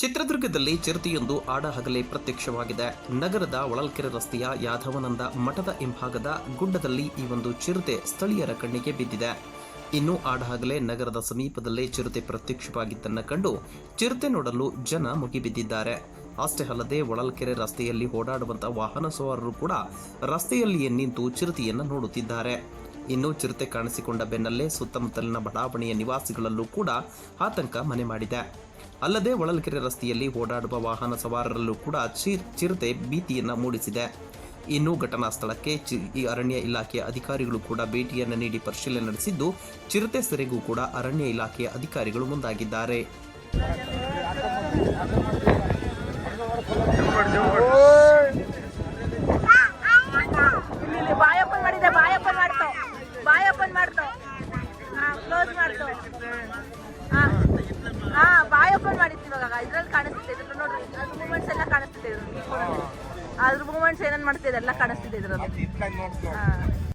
ಚಿತ್ರದುರ್ಗದಲ್ಲಿ ಚಿರತೆಯೊಂದು ಆಡಹಗಲೇ ಪ್ರತ್ಯಕ್ಷವಾಗಿದೆ. ನಗರದ ಒಳಲ್ಕೆರೆ ರಸ್ತೆಯ ಯಾದವನಂದ ಮಠದ ಹಿಂಭಾಗದ ಗುಡ್ಡದಲ್ಲಿ ಈ ಒಂದು ಚಿರತೆ ಸ್ಥಳೀಯರ ಕಣ್ಣಿಗೆ ಬಿದ್ದಿದೆ. ಇನ್ನು ಆಡಹಗಲೇ ನಗರದ ಸಮೀಪದಲ್ಲೇ ಚಿರತೆ ಪ್ರತ್ಯಕ್ಷವಾಗಿದ್ದನ್ನು ಕಂಡು ಚಿರತೆ ನೋಡಲು ಜನ ಮುಗಿಬಿದ್ದಿದ್ದಾರೆ. ಅಷ್ಟೇ ಅಲ್ಲದೆ ಒಳಲ್ಕೆರೆ ರಸ್ತೆಯಲ್ಲಿ ಓಡಾಡುವಂತಹ ವಾಹನ ಸವಾರರು ಕೂಡ ರಸ್ತೆಯಲ್ಲಿಯೇ ನಿಂತು ಚಿರತೆಯನ್ನು ನೋಡುತ್ತಿದ್ದಾರೆ. ಇನ್ನು ಚಿರತೆ ಕಾಣಿಸಿಕೊಂಡ ಬೆನ್ನಲ್ಲೇ ಸುತ್ತಮುತ್ತಲಿನ ಬಡಾವಣೆಯ ನಿವಾಸಿಗಳಲ್ಲೂ ಕೂಡ ಆತಂಕ ಮನೆ ಮಾಡಿದೆ. ಅಲ್ಲದೆ ಹೊಳಲ್ಕೆರೆ ರಸ್ತೆಯಲ್ಲಿ ಓಡಾಡುವ ವಾಹನ ಸವಾರರಲ್ಲೂ ಕೂಡ ಚಿರತೆ ಭೀತಿಯನ್ನು ಮೂಡಿಸಿದೆ. ಇನ್ನು ಘಟನಾ ಸ್ಥಳಕ್ಕೆ ಈ ಅರಣ್ಯ ಇಲಾಖೆಯ ಅಧಿಕಾರಿಗಳು ಕೂಡ ಭೇಟಿಯನ್ನು ನೀಡಿ ಪರಿಶೀಲನೆ ನಡೆಸಿದ್ದು, ಚಿರತೆ ಸೆರೆಗೂ ಕೂಡ ಅರಣ್ಯ ಇಲಾಖೆಯ ಅಧಿಕಾರಿಗಳು ಮುಂದಾಗಿದ್ದಾರೆ. ಅದ್ರ ಮೂಮೆಂಟ್ಸ್ ಏನೇನ್ ಮಾಡ್ತಿದೆ ಎಲ್ಲ ಕಾಣಿಸ್ತಿದೆ ಇದ್ರಲ್ಲಿ. ಹಾ.